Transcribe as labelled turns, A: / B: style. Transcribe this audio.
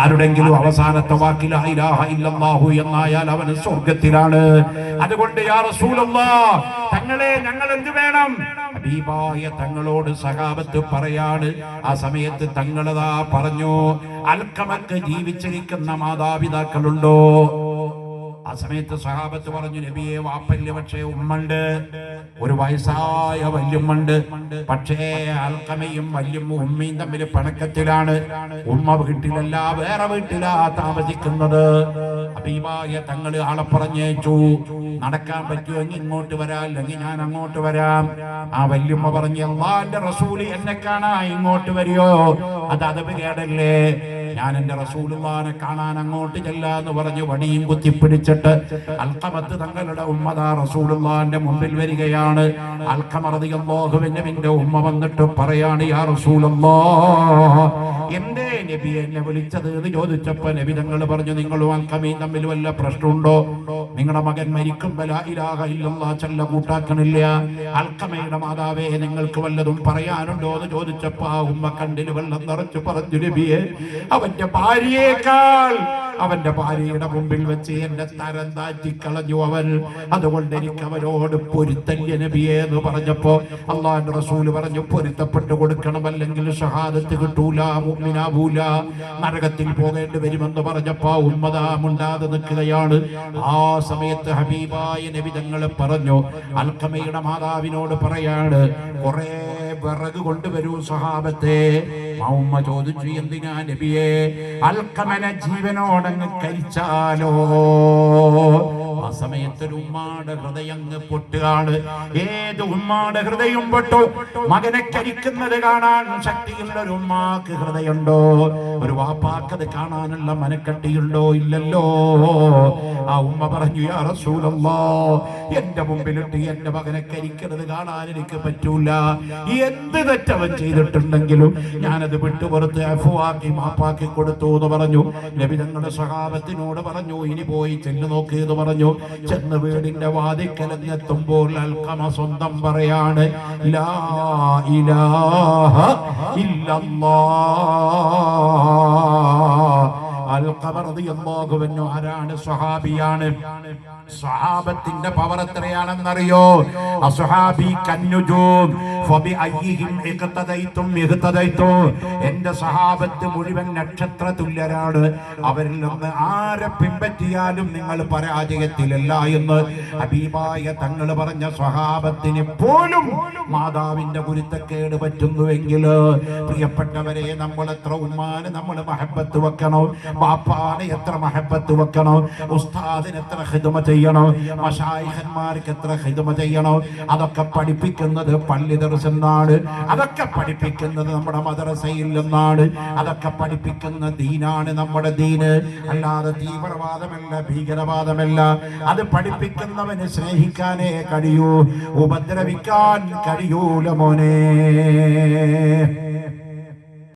A: ആരുടെങ്കിലും അവസാനത്തെ വാക്കിൽ എന്നായാൽ അവന് സ്വർഗത്തിലാണ് അതുകൊണ്ട് തങ്ങളെ ഞങ്ങൾ എന്ത് വേണം? ഹബീബായ തങ്ങളോട് സഹാബത്ത് പറയാണ്. ആ സമയത്ത് തങ്ങളതാ പറഞ്ഞു അൽക്കമക്ക് ജീവിച്ചിരിക്കുന്ന മാതാപിതാക്കളുണ്ടോ? ആ സമയത്ത് സഹാബത്ത് പറഞ്ഞു നബിയെ വാപ്പല്ല പക്ഷേ ഉമ്മണ്ട്. ഒരു വയസ്സായ വല്യമ്മണ്ട്. പക്ഷേ അൽക്കമയും വല്യും ഉമ്മയും തമ്മിൽ പണക്കത്തിലാണ്. ഉമ്മ വീട്ടിലല്ല വേറെ വീട്ടിലാ താമസിക്കുന്നത്. അബീബായ തങ്ങൾ ആളെ പറഞ്ഞേച്ചു നടക്കാൻ പറ്റുമെങ്കിൽ ഇങ്ങോട്ട് വരാം. അല്ലെങ്കിൽ ഞാൻ അങ്ങോട്ട് വരാം. ആ വല്യമ്മ പറഞ്ഞു അള്ളാന്റെ റസൂൽ എന്നെ കാണാ ഇങ്ങോട്ട് വരിയോ അത് അതവ് കേടല്ലേ ഞാൻ എന്റെ റസൂലുള്ളാനെ കാണാൻ അങ്ങോട്ട് ചെല്ലാന്ന് പറഞ്ഞു വടിയും കുത്തി കുത്തിപ്പിടിച്ചിട്ട് അൽക്കമത്ത് തങ്ങളുടെ ഉമ്മതാ റസൂലുള്ളാന്റെ മുമ്പിൽ വരികയാണ്. അൽക്കമറതിയല്ലാഹുവിന്റെ ഉമ്മ വന്നിട്ട് പറയാണ് യാ എന്തേ എന്നെ വിളിച്ചത് എന്ന് ചോദിച്ചപ്പോ നബി തങ്ങൾ പറഞ്ഞു നിങ്ങളും അൽക്കമയും തമ്മിൽ വല്ല പ്രശ്നമുണ്ടോ? നിങ്ങളുടെ മകൻ മരിക്കും ചല്ല കൂട്ടാക്കണില്ല. അൽക്കമയുടെ മാതാവേ നിങ്ങൾക്ക് വല്ലതും പറയാനുണ്ടോ? എന്ന് ചോദിച്ചപ്പോ ആ ഉമ്മ കണ്ടിൽ വെള്ളം നിറച്ചു പറഞ്ഞു നബിയെ അവന്റെ ഭാര്യയേക്കാൾ അവന്റെ ഭാര്യയുടെ മുമ്പിൽ വെച്ച് എന്നെ തരം താറ്റി കളഞ്ഞു അവൻ. അതുകൊണ്ട് എനിക്ക് അവനോട് പൊരുത്തല്യ നബിയെ എന്ന് പറഞ്ഞപ്പോ അള്ളാന്റെ റസൂൽ പറഞ്ഞു പൊരുത്തപ്പെട്ട് കൊടുക്കണം അല്ലെങ്കിൽ ഷഹാദത്ത് കിട്ടൂല മുമ്മിനാവൂല നരകത്തിൽ പോകേണ്ടി വരുമെന്ന് പറഞ്ഞപ്പോ ഉമ്മതാ മുണ്ടാതെ നിൽക്കുകയാണ്. ആ സമയത്ത് ഹബീബായ നബി പറഞ്ഞു അൽക്കമയുടെ മാതാവിനോട് പറയാണ് കുറെ വിറക് കൊണ്ടുവരൂ സഹാബത്തെ മൗമ്മ ചോദിച്ചു എന്തിനാ നബിയെ? അൽക്കമന ജീവനോടങ്ങ് കരിച്ചാലോ ആ സമയത്തൊരു ഉമ്മാടെ ഹൃദയം പൊട്ടുകാണ് ഏത് ഉമ്മാടെ ഹൃദയം പൊട്ടു? മകനെ കരിക്കുന്നത് കാണാൻ ശക്തിയുള്ള ഒരു ഉമ്മാക്ക് ഹൃദയമുണ്ടോ? ഒരു വാപ്പാക്കത് കാണാനുള്ള മനക്കട്ടിയുണ്ടോ? ഇല്ലല്ലോ. ഉമ്മ പറഞ്ഞു യാ റസൂലല്ലാ എന്റെ മുമ്പിലിട്ട് എന്റെ മകനെ കരിക്കുന്നത് കാണാൻ എനിക്ക് പറ്റൂല. എന്ത് തെറ്റവൻ ചെയ്തിട്ടുണ്ടെങ്കിലും ഞാനത് വിട്ടുപുറത്ത് അഫുവാക്കി മാപ്പാക്കി കൊടുത്തു എന്ന് പറഞ്ഞു. നബി തങ്ങളുടെ സഹാബത്തിനോട് പറഞ്ഞു ഇനി പോയി ചെന്ന് നോക്കി എന്ന് പറഞ്ഞു. ചെന്ന് വീടിന്റെ വാതിക്കലെത്തുമ്പോൾ അൽക്കമ സ്വന്തം പറയാണ് ലാ ഇലാഹ റളിയല്ലാഹുവിനു ആരാണ് സ്വഹാബിയാണ്? സ്വഹാബത്തിന്റെ പവർ എത്രയാണെന്നറിയോ? അസുഹാബി കന്നുജൂം. എന്റെ സഹാബത്ത് മുഴുവൻ നക്ഷത്ര തുല്യരാണ്. അവരിൽ നിന്ന് ആരെ പിൻപറ്റിയാലും നിങ്ങൾ പരാജയത്തിലല്ല എന്ന് അബീബായ തങ്ങൾ പറഞ്ഞ സ്വഹാബത്തിന് പോലും മാതാവിന്റെ ഗുരുത്തക്കേട് പറ്റുന്നുവെങ്കിൽ പ്രിയപ്പെട്ടവരെ നമ്മൾ എത്ര ഉമ്മാന് നമ്മൾ മഹബത്ത് വെക്കണം? ബാപ്പാന് എത്ര മഹബത്ത് വെക്കണം? ഉസ്താദിന് എത്ര ഹിതമ ചെയ്യണം? മഷായിഹന്മാർക്ക് എത്ര ഹിതമ ചെയ്യണം? അതൊക്കെ പഠിപ്പിക്കുന്നത് പള്ളി എന്നാണ് അതൊക്കെ പഠിപ്പിക്കുന്നത് നമ്മുടെ മദ്രസയിൽ നിന്നാണ് അതൊക്കെ പഠിപ്പിക്കുന്ന ദീനാണ് നമ്മുടെ ദീന്. അല്ലാതെ തീവ്രവാദമല്ല ഭീകരവാദമല്ല. അത് പഠിപ്പിക്കുന്നവന് സ്നേഹിക്കാനേ കഴിയൂ. ഉപദ്രവിക്കാൻ കഴിയൂല മോനെ.